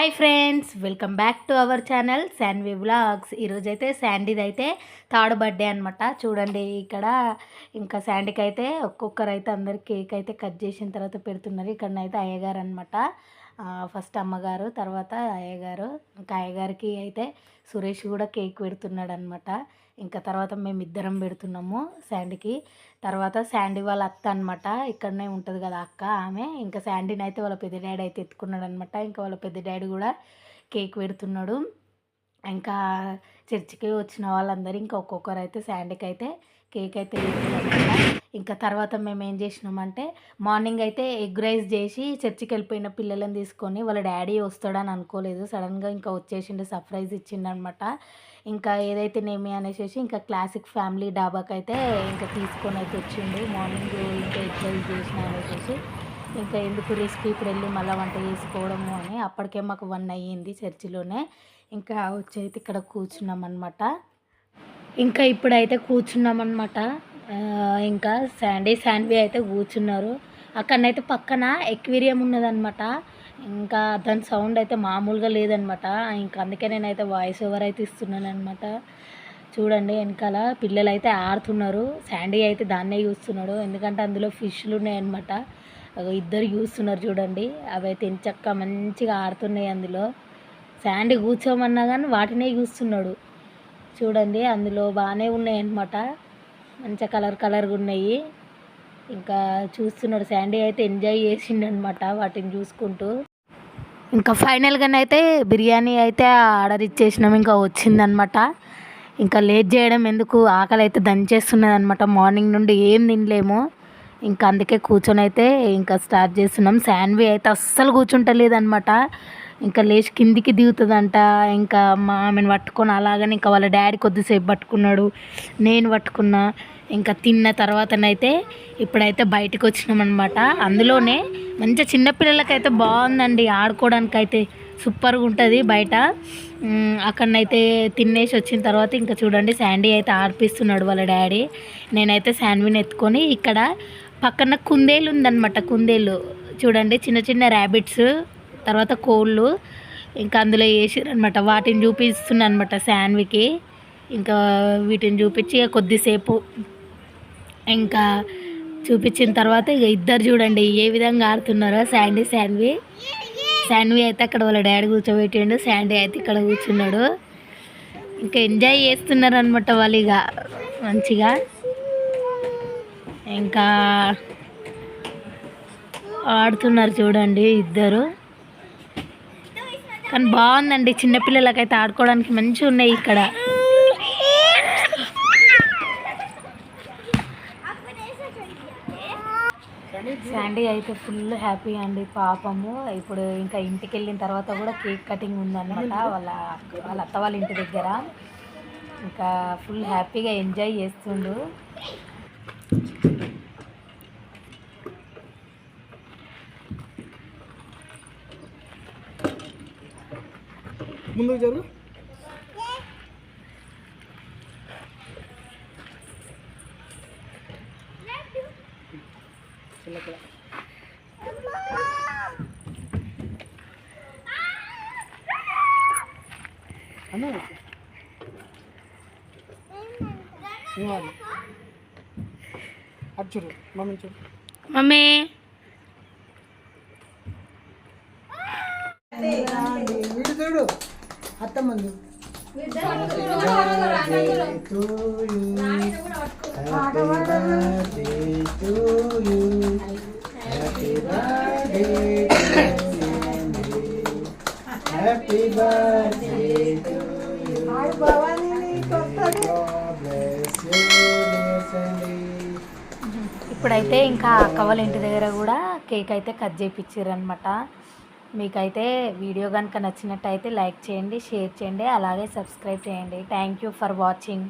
Hi friends welcome back to our channel Shanvi vlogs. ఈరోజైతే శాండీది అయితే థర్డ్ బర్త్డే అనమాట చూడండి ఇక్కడ ఇంకా శాండీకి అయితే ఒక్కొక్కరు అయితే అందరు కేక్ అయితే కట్ చేసిన తర్వాత పెడుతున్నారు. ఇక్కడ అయితే అయ్యగారు అనమాట ఫస్ట్ అమ్మగారు తర్వాత అయ్యగారు. ఇంకా అయ్యగారికి అయితే సురేష్ కూడా కేక్ పెడుతున్నాడు అనమాట ఇంకా తర్వాత మేము ఇద్దరం పెడుతున్నాము శాండీకి. తర్వాత శాండీ వాళ్ళ అత్త అనమాట ఇక్కడనే ఉంటుంది కదా అక్క ఆమె. ఇంకా శాండీని అయితే వాళ్ళ పెద్ద డాడీ అయితే ఎత్తుకున్నాడు అనమాట ఇంకా వాళ్ళ పెద్ద డాడీ కూడా కేక్ పెడుతున్నాడు. ఇంకా చర్చికి వచ్చిన వాళ్ళందరూ ఇంకా ఒక్కొక్కరు అయితే శాండీకి అయితే కేక్ అయితే వేసారనమాట ఇంకా తర్వాత మేము ఏం చేసినామంటే మార్నింగ్ అయితే ఎగ్ రైస్ చేసి చర్చికి వెళ్ళిపోయిన పిల్లలను తీసుకొని వాళ్ళ డాడీ వస్తాడని అనుకోలేదు. సడన్గా ఇంకా వచ్చేసిండు సర్ప్రైజ్ ఇచ్చిండనమాట. ఇంకా ఏదైతే నేమి అనేసి ఇంకా క్లాసిక్ ఫ్యామిలీ డాబాకి అయితే ఇంకా తీసుకొని అయితే వచ్చిండు. మార్నింగ్ ఇంకా ఎగ్ రైస్ చేసిన అనేసి ఇంకా ఎందుకు రిస్క్ ఇప్పుడు వెళ్ళి మళ్ళీ వంట చేసుకోవడము అని అప్పటికే మాకు వన్ అయ్యింది చర్చిలోనే. ఇంకా వచ్చి అయితే ఇక్కడ కూర్చున్నాం అనమాట ఇంకా ఇప్పుడైతే కూర్చున్నాం అనమాట ఇంకా శాండీ శాండ్వి అయితే కూర్చున్నారు. అక్కడనైతే పక్కన ఎక్వేరియం ఉన్నదనమాట ఇంకా దాని సౌండ్ అయితే మామూలుగా లేదనమాట ఇంకా అందుకే నేనైతే వాయిస్ ఓవర్ అయితే ఇస్తున్నాను అనమాట చూడండి వెనకాల పిల్లలు అయితే ఆడుతున్నారు. శాండీ అయితే దాన్నే చూస్తున్నాడు. ఎందుకంటే అందులో ఫిష్లు ఉన్నాయన్నమాట. ఇద్దరు చూస్తున్నారు చూడండి. అవి అయితే ఎంచక్క మంచిగా ఆడుతున్నాయి అందులో. శాండీ కూర్చోమన్నా కానీ వాటినే చూస్తున్నాడు. చూడండి అందులో బాగానే ఉన్నాయన్నమాట. మంచిగా కలర్ కలర్గా ఉన్నాయి. ఇంకా చూస్తున్నాడు శాండీ అయితే ఎంజాయ్ చేసిండు అనమాట వాటిని చూసుకుంటూ. ఇంకా ఫైనల్గానైతే బిర్యానీ అయితే ఆర్డర్ ఇచ్చేసినాం ఇంకా వచ్చిందనమాట ఇంకా లేట్ చేయడం ఎందుకు ఆకలి అయితే దంచేస్తున్నది అనమాట మార్నింగ్ నుండి ఏం తినలేము. ఇంకా అందుకే కూర్చొని అయితే ఇంకా స్టార్ట్ చేస్తున్నాం. శాండ్వి అయితే అస్సలు కూర్చుంటలేదు అనమాట ఇంకా లేచి కిందికి దిగుతుందంట. ఇంకా మా ఆమెను పట్టుకొని అలాగని ఇంకా వాళ్ళ డాడీ కొద్దిసేపు పట్టుకున్నాడు. నేను పట్టుకున్నా. ఇంకా తిన్న తర్వాతనైతే ఇప్పుడైతే బయటకు వచ్చినాం అనమాట అందులోనే మంచిగా చిన్నపిల్లలకైతే బాగుందండి. ఆడుకోవడానికి అయితే సూపర్గా ఉంటుంది బయట. అక్కడనైతే తినేసి వచ్చిన తర్వాత ఇంకా చూడండి శాండీ అయితే ఆడిపిస్తున్నాడు వాళ్ళ డాడీ. నేనైతే శాండ్విని ఎత్తుకొని ఇక్కడ పక్కన కుందేలు ఉందన్నమాట. కుందేలు. చూడండి చిన్న చిన్న ర్యాబిట్స్. తర్వాత కోళ్ళు ఇంకా అందులో వేసారనమాట వాటిని చూపిస్తున్నాను అనమాట శాన్వికి. ఇంకా వీటిని చూపించి ఇక కొద్దిసేపు ఇంకా చూపించిన తర్వాత ఇక ఇద్దరు చూడండి ఏ విధంగా ఆడుతున్నారో శాండీ శాన్వి. శాన్వి అయితే అక్కడ వాళ్ళ డాడీ కూర్చోబెట్టిండు శాండీ అయితే ఇక్కడ కూర్చున్నాడు. ఇంకా ఎంజాయ్ చేస్తున్నారు అనమాట వాళ్ళు ఇక మంచిగా. ఇంకా ఆడుతున్నారు చూడండి ఇద్దరు. కానీ బాగుందండి చిన్నపిల్లలకైతే ఆడుకోవడానికి మంచిగా ఉన్నాయి ఇక్కడ. శాండీ అయితే ఫుల్ హ్యాపీ అండి పాపము. ఇప్పుడు ఇంకా ఇంటికి వెళ్ళిన తర్వాత కూడా కేక్ కటింగ్ ఉందన్నమాట వాళ్ళ వాళ్ళ అత్త వాళ్ళ ఇంటి దగ్గర. ఇంకా ఫుల్ హ్యాపీగా ఎంజాయ్ చేస్తుండు. ముందుకు జరుగు చిల్లకడ. అన్న అటు చూడు మమ్మీ చూడు. మమ్మీ. అత్త ముందు happy birthday to you bless ఇప్పుడైతే ఇంకా అక్క ఇంటి దగ్గర కూడా కేక్ అయితే కట్ చేయించారు అనమాట మీకైతే వీడియో కనుక నచ్చినట్టయితే లైక్ చేయండి షేర్ చేయండి అలాగే సబ్స్క్రైబ్ చేయండి. Thank you for watching